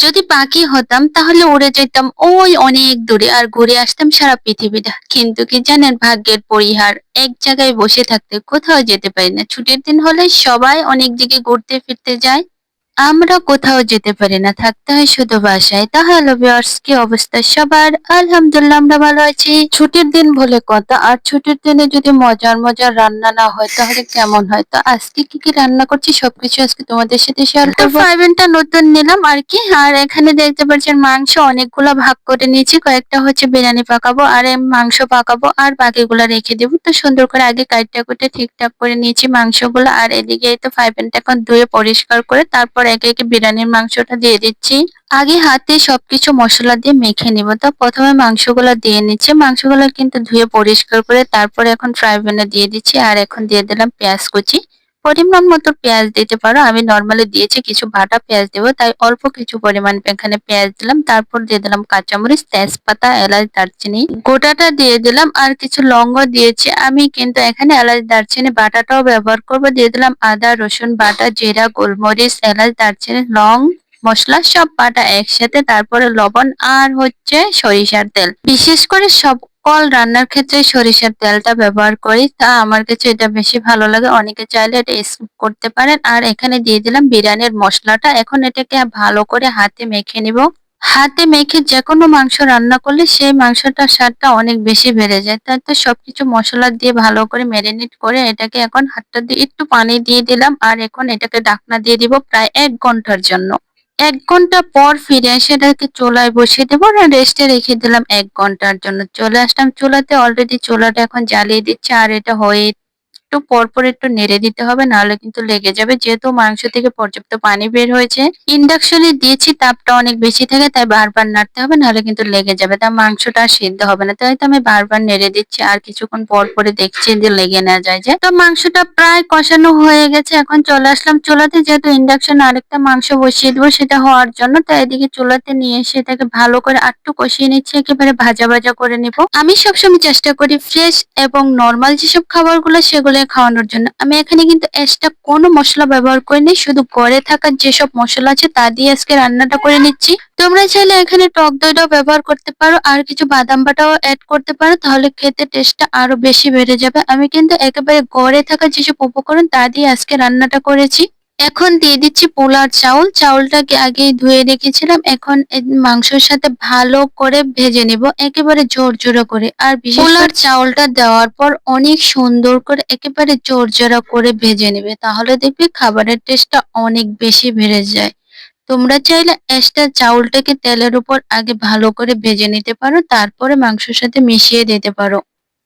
যদি পাখি হতাম, তাহলে উড়ে যেতাম ওই অনেক দূরে আর ঘুরে আসতাম সারা পৃথিবীটা। কিন্তু কি জানেন, ভাগ্যের পরিহার, এক জায়গায় বসে থাকতে কোথাও যেতে পারি না। ছুটির দিন হলে সবাই অনেক দিকে ঘুরতে ফিরতে যায়। আমরা কোথাও যেতে পারি না থাকতে হয় শুধু বাসায়। তা হ্যালো ভিউয়ার্স কি অবস্থা? সবার? আলহামদুলিল্লাহ আমরা ভালো আছি। ছুটির দিন বলে কথা আর ছুটির দিনে যদি মজার মজার রান্না না হয় তাহলে কেমন হয়? তো আজকে কি কি রান্না করছি সবকিছু আজকে তোমাদের সাথে শেয়ার করব। ফ্রাইবেনটা নতুন নিলাম আর কি? আর এখানে দেখতে পাচ্ছেন মাংস অনেকগুলো ভাগ করে নিয়েছি। কয়েকটা হচ্ছে বিরিয়ানি পাকাবো আর মাংস পাকাবো আর বাকিগুলো রেখে দেবো। তো সুন্দর করে আগে কাটটা কুটে ঠিকঠাক করে নিয়েছি মাংসগুলো আর এদিকে এই তো ফ্রাইবেনটা এখন ধুয়ে পরিষ্কার করে তারপর একে একে বিরিয়ানির মাংসটা দিয়ে দিচ্ছি। আগে হাতে সবকিছু মশলা দিয়ে মেখে নিব। তো প্রথমে মাংসগুলো দিয়ে নিচ্ছি। মাংসগুলো কিন্তু ধুয়ে পরিষ্কার করে তারপর এখন ফ্রাই প্যানে দিয়ে দিচ্ছি। আর এখন দিয়ে দিলাম পেঁয়াজ কুচি। পরিমাণ মতো পেঁয়াজ দিতে পারো। আমি নর্মালি দিয়েছি কিছু বাটা পেঁয়াজ দেবো, তাই অল্প কিছু পরিমাণ এখানে পেঁয়াজ দিলাম। তারপর দিয়ে দিলাম কাঁচামরিচ, তেজপাতা, এলাচ, দারচিনি। গোটাটা দিয়ে দিলাম আর কিছু লঙ্গ দিয়েছি। আমি কিন্তু এখানে এলাচ, দারচিনি বাটাটাও ব্যবহার করব। দিয়ে দিলাম আদা, রসুন বাটা, জিরা, গোলমরিচ, এলাচ, দারচিনি, লং, মশলা সব বাটা একসাথে। তারপরে লবণ আর হচ্ছে সরিষার তেল। বিশেষ করে সকল রান্নার ক্ষেত্রে সরিষার তেলটা ব্যবহার করি। তা আমার কাছে এটা বেশি ভালো লাগে। অনেকে চাইলে এটা স্কিপ করতে পারেন। আর এখানে দিয়ে দিলাম বিরিয়ানির মশলাটা। এখন এটাকে ভালো করে হাতে মেখে নিব। হাতে মেখে যে কোনো মাংস রান্না করলে সেই মাংসটার স্বাদটা অনেক বেশি বেড়ে যায়। তাই তো সবকিছু মশলা দিয়ে ভালো করে ম্যারিনেট করে এটাকে এখন হাতটা দিয়ে একটু পানি দিয়ে দিলাম। আর এখন এটাকে ঢাকনা দিয়ে দিব প্রায় এক ঘণ্টার জন্য। এক ঘণ্টা পর ফিরে সেটাকে চুলায় বসিয়ে দেবো আর রেস্টে রেখে দিলাম এক ঘণ্টার জন্য। চলে আসলাম চোলাতে অলরেডি চোলাটা এখন জ্বালিয়ে দিচ্ছে আর এটা হয়ে একটু পরপর একটু নেড়ে দিতে হবে, নাহলে কিন্তু লেগে যাবে। যেহেতু মাংস থেকে পর্যাপ্ত পানি বের হয়েছে ইন্ডাকশনে দিয়েছি, তাপটা অনেক বেশি থাকে, তাই বারবার নাড়তে হবে, নাহলে কিন্তু লেগে যাবে। তা মাংসটা সিদ্ধ হবে না, তাই তো আমি বারবার নেড়ে দিচ্ছি, আর কিছুক্ষণ পর পরে দেখছি যে লেগে না যায় যে। তো মাংসটা প্রায় কষানো হয়ে গেছে, এখন চলে আসলাম চুলাতে, যেহেতু ইন্ডাকশন আরেকটা মাংস বসিয়ে দেবো সেটা হওয়ার জন্য, তাই এদিকে চুলাতে নিয়ে এসে এটাকে ভালো করে আটটু কষিয়ে নিচ্ছি, একেবারে ভাজা ভাজা করে নিব। আমি সবসময় চেষ্টা করি ফ্রেশ এবং নর্মাল যেসব খাবারগুলো, সেগুলো খাওয়ানোর জন্য। আমি এখানে কিন্তু এক্সট্রা কোনো মশলা ব্যবহার করিনি, শুধু ঘরে থাকা যেসব মশলা আছে তা দিয়ে আজকে রান্নাটা করে নিচ্ছি। তোমরা চাইলে এখানে টক দইটাও ব্যবহার করতে পারো, আর কিছু বাদাম বাটাও অ্যাড করতে পারো, তাহলে খেতে টেস্টটা আরও বেশি বেড়ে যাবে। আমি কিন্তু একেবারে ঘরে থাকা যেসব উপকরণ তা দিয়ে আজকে রান্নাটা করেছি। এখন দিয়ে দিচ্ছি পোলার চাউল। চাউলটাকে আগেই ধুয়ে রেখেছিলাম। এখন মাংসের সাথে ভালো করে ভেজে নিব। একেবারে জোর জোড়া করে। আর পোলার চাউলটা দেওয়ার পর অনেক সুন্দর করে একেবারে জোর জোড়া করে ভেজে নেবে। তাহলে দেখবে খাবারের টেস্টটা অনেক বেশি বেড়ে যায়। তোমরা চাইলে এক্সট্রা চাউলটাকে তেলের উপর আগে ভালো করে ভেজে নিতে পারো। তারপরে মাংসের সাথে মিশিয়ে দিতে পারো।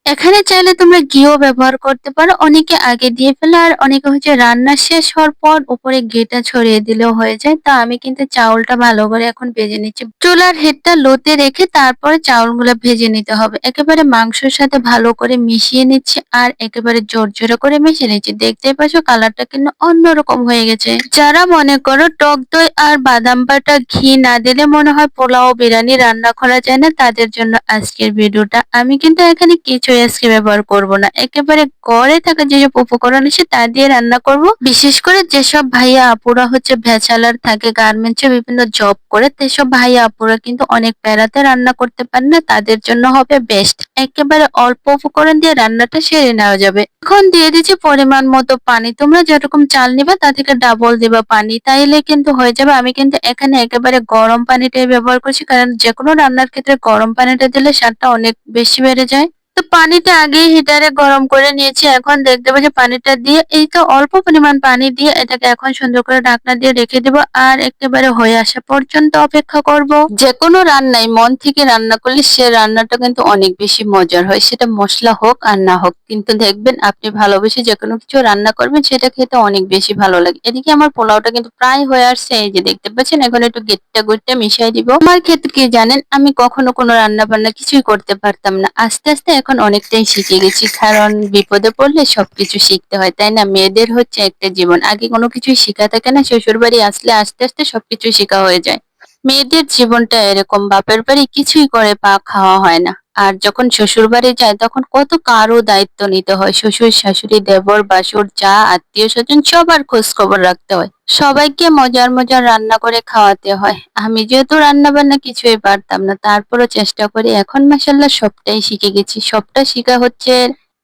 এখানে চাইলে তোমরা ঘিও ব্যবহার করতে পারো। অনেকে আগে দিয়ে ফেলে আর অনেকে হচ্ছে রান্না শেষ হওয়ার পর উপরে ঘিটা ছড়িয়ে দিলেও হয়ে যায়। তা আমি কিন্তু চাউলটা ভালো করে এখন ভেজে নিচ্ছি। চুলার হেডটা লোতে রেখে তারপরে চাউলগুলো ভেজে নিতে হবে। একেবারে মাংসের সাথে ভালো করে মিশিয়ে নিচ্ছি আর একেবারে জোর জোরে করে মিশিয়ে নিচ্ছি। দেখতে পাচ্ছ কালারটা কিন্তু অন্যরকম হয়ে গেছে। যারা মনে করো টক দই আর বাদাম বাটা ঘি না দিলে মনে হয় পোলাও, বিরিয়ানি রান্না করা যায় না, তাদের জন্য আজকের ভিডিওটা। আমি কিন্তু এখানে কিছু আজকে ব্যবহার করব না। একেবারে ঘরে থাকা যেসব উপকরণ আছে, তা দিয়ে রান্না করব। বিশেষ করে যেসব ভাইয়া আপুরা হচ্ছে ভেচালার থাকে, গার্মেন্টসে বিভিন্ন জব করে সেসব ভাইয়া আপুরা কিন্তু অনেক প্যারাতে রান্না করতে পারে না, তাদের জন্য হবে বেস্ট একেবারে অল্প উপকরণ দিয়ে রান্নাটা সেরে নেওয়া যাবে। এখন দিয়ে দিচ্ছি পরিমাণ মতো পানি। তোমরা যেরকম চাল নিবা, তা থেকে ডাবল দিবা পানি। তাইলে কিন্তু হয়ে যাবে। আমি কিন্তু এখানে একেবারে গরম পানিটাই ব্যবহার করছি, কারণ যে কোনো রান্নার ক্ষেত্রে গরম পানিটা দিলে স্বাদটা অনেক বেশি বেড়ে যায়। তো পানিটা আগেই হিটারে গরম করে নিয়েছি, এখন দেখতে পাচ্ছি পানিটা দিয়ে, এই তো অল্প পরিমাণ পানি দিয়ে এটাকে এখন সুন্দর করে ঢাকনা দিয়ে রেখে দেবো আর একেবারে হয়ে আসা পর্যন্ত অপেক্ষা করব। যে কোনো রান্নায় মন থেকে রান্না করলে সে রান্নাটা কিন্তু অনেক বেশি মজার হয়, সেটা মশলা হোক আর না হোক। কিন্তু দেখবেন আপনি ভালোবেসে যে কোনো কিছু রান্না করবেন, সেটা খেতে অনেক বেশি ভালো লাগে। এদিকে আমার পোলাওটা কিন্তু প্রায় হয়ে আসছে, এই যে দেখতে পাচ্ছেন, এখন একটু গেটটা গুটটা মিশাই দিব। আমার ক্ষেত্রে কি জানেন, আমি কখনো কোনো রান্না বান্না কিছুই করতে পারতাম না। আস্তে আস্তে এখন অনেকটাই শিখে গেছি, কারণ বিপদে পড়লে সবকিছু শিখতে হয়, তাই না? মেয়েদের হচ্ছে একটা জীবন, আগে কোনো কিছুই শেখা থাকে না শ্বশুর বাড়ি আসলে আস্তে আস্তে সবকিছু শেখা হয়ে যায়। মেয়েদের জীবনটা এরকম, বাপের বাড়ি কিছুই করে পা খাওয়া হয় না। আর যখন শ্বশুর বাড়ি যায়, তখন কত কারও দায়িত্ব নিতে হয়। শ্বশুর, শাশুড়ি, দেবর, বাসুর, যা আত্মীয় স্বজন, সবার খোঁজ খবর রাখতে হয়। সবাইকে মজার মজার রান্না করে খাওয়াতে হয়। আমি যেহেতু রান্না বান্না কিছুই পারতাম না, তারপরও চেষ্টা করি। এখন মাসাল্লাহ সবটাই শিখে গেছি। সবটা শিখা হচ্ছে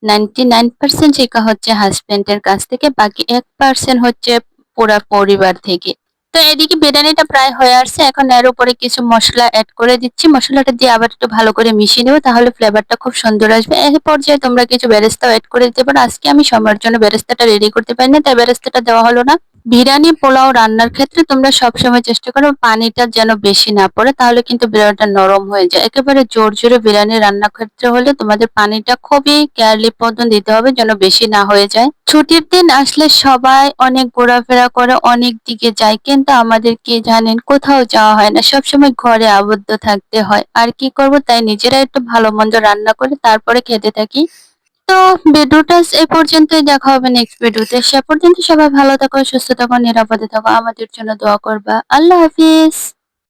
নাইনটি নাইন পার্সেন্ট শেখা হচ্ছে হাজবেন্ডের কাছ থেকে, বাকি এক পার্সেন্ট হচ্ছে পুরা পরিবার থেকে। তো এদিকে বিরিয়ানিটা প্রায় হয়ে আসছে। এখন এর উপরে কিছু মশলা অ্যাড করে দিচ্ছি। মশলাটা দিয়ে আবার একটু ভালো করে মিশিয়ে নেব, তাহলে ফ্লেভারটা খুব সুন্দর আসবে। এই পর্যায়ে তোমরা কিছু বেরেস্তাও অ্যাড করে দিতে পারো। আজকে আমি সময়ের জন্য বেরেস্তাটা রেডি করতে পারি না তাই বেরেস্তাটা দেওয়া হলো না। বিরিয়ানি, পোলাও রান্নার ক্ষেত্রে তোমরা সবসময় চেষ্টা করো পানিটা যেন বেশি না পড়ে, তাহলে কিন্তু বিরিয়ানিটা নরম হয়ে যায়। একেবারে জোর জোরে বিরিয়ানি রান্নার ক্ষেত্রে হলে তোমাদের পানিটা খুবই কেয়ারলি পতন দিতে হবে যেন বেশি না হয়ে যায়। ছুটির দিন আসলে সবাই অনেক ঘোরাফেরা করে, অনেক দিকে যায়, কিন্তু আমাদের কি জানেন কোথাও যাওয়া হয় না। সবসময় ঘরে আবদ্ধ থাকতে হয়। আর কি করব তাই নিজেরা একটু ভালো মন্দ রান্না করে তারপরে খেতে থাকি। তো ভিডিওটা এই পর্যন্তই। দেখা হবে নেক্সট ভিডিওতে সে পর্যন্ত সবাই ভালো থাকো, সুস্থ থাকো, নিরাপদে থাকো। আমাদের জন্য দোয়া করবা। আল্লাহ হাফিজ।